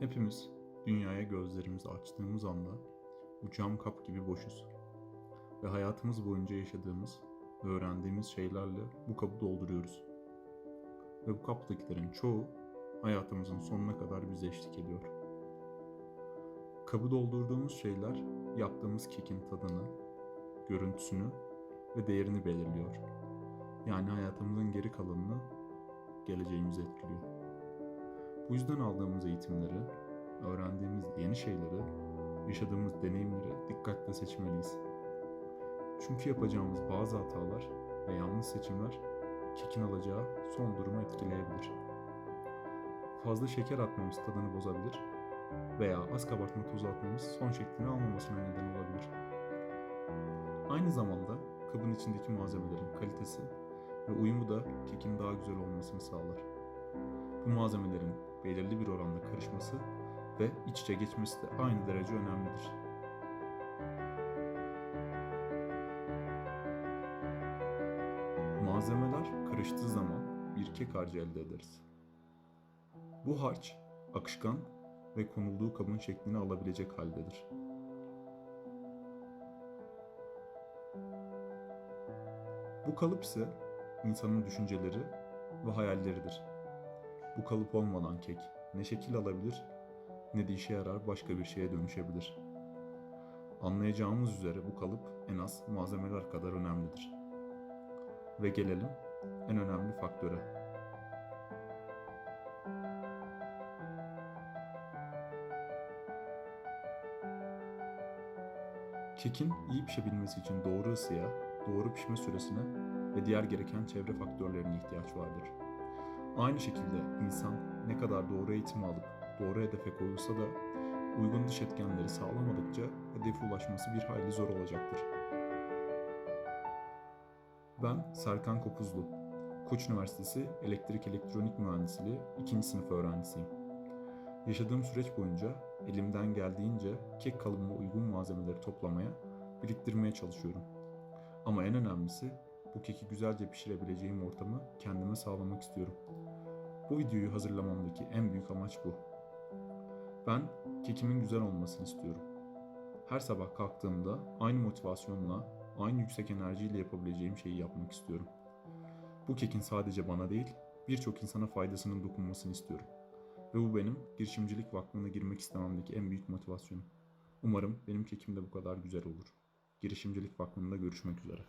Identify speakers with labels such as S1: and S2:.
S1: Hepimiz dünyaya gözlerimizi açtığımız anda bu cam kap gibi boşuz. Ve hayatımız boyunca yaşadığımız ve öğrendiğimiz şeylerle bu kabı dolduruyoruz. Ve bu kaptakilerin çoğu hayatımızın sonuna kadar bize eşlik ediyor. Kabı doldurduğumuz şeyler yaptığımız kekin tadını, görüntüsünü ve değerini belirliyor. Yani hayatımızın geri kalanını geleceğimizi etkiliyor. Bu yüzden aldığımız eğitimleri, öğrendiğimiz yeni şeyleri, yaşadığımız deneyimleri dikkatle seçmeliyiz. Çünkü yapacağımız bazı hatalar ve yanlış seçimler kekin alacağı son durumu etkileyebilir. Fazla şeker atmamız tadını bozabilir veya az kabartma tozu atmamız son şeklini almamasına neden olabilir. Aynı zamanda kabın içindeki malzemelerin kalitesi ve uyumu da kekin daha güzel olmasını sağlar. Bu malzemelerin belirli bir oranda karışması ve iç içe geçmesi de aynı derece önemlidir. Malzemeler karıştığı zaman bir kek harcı elde ederiz. Bu harç akışkan ve konulduğu kabın şeklini alabilecek haldedir. Bu kalıp ise insanın düşünceleri ve hayalleridir. Bu kalıp olmadan kek ne şekil alabilir ne de işe yarar başka bir şeye dönüşebilir. Anlayacağımız üzere bu kalıp en az malzemeler kadar önemlidir. Ve gelelim en önemli faktöre. Kekin iyi pişebilmesi için doğru ısıya, doğru pişme süresine ve diğer gereken çevre faktörlerine ihtiyaç vardır. Aynı şekilde insan ne kadar doğru eğitim alıp doğru hedefe koyulsa da uygun dış etkenleri sağlamadıkça hedefe ulaşması bir hayli zor olacaktır. Ben Serkan Kopuzlu, Koç Üniversitesi Elektrik Elektronik Mühendisliği 2. sınıf öğrencisiyim. Yaşadığım süreç boyunca elimden geldiğince kek kalıbıma uygun malzemeleri toplamaya, biriktirmeye çalışıyorum. Ama en önemlisi bu keki güzelce pişirebileceğim ortamı kendime sağlamak istiyorum. Bu videoyu hazırlamamdaki en büyük amaç bu. Ben kekimin güzel olmasını istiyorum. Her sabah kalktığımda aynı motivasyonla, aynı yüksek enerjiyle yapabileceğim şeyi yapmak istiyorum. Bu kekin sadece bana değil, birçok insana faydasının dokunmasını istiyorum. Ve bu benim girişimcilik vakfına girmek istememdeki en büyük motivasyonum. Umarım benim kekim de bu kadar güzel olur. Girişimcilik vakfında görüşmek üzere.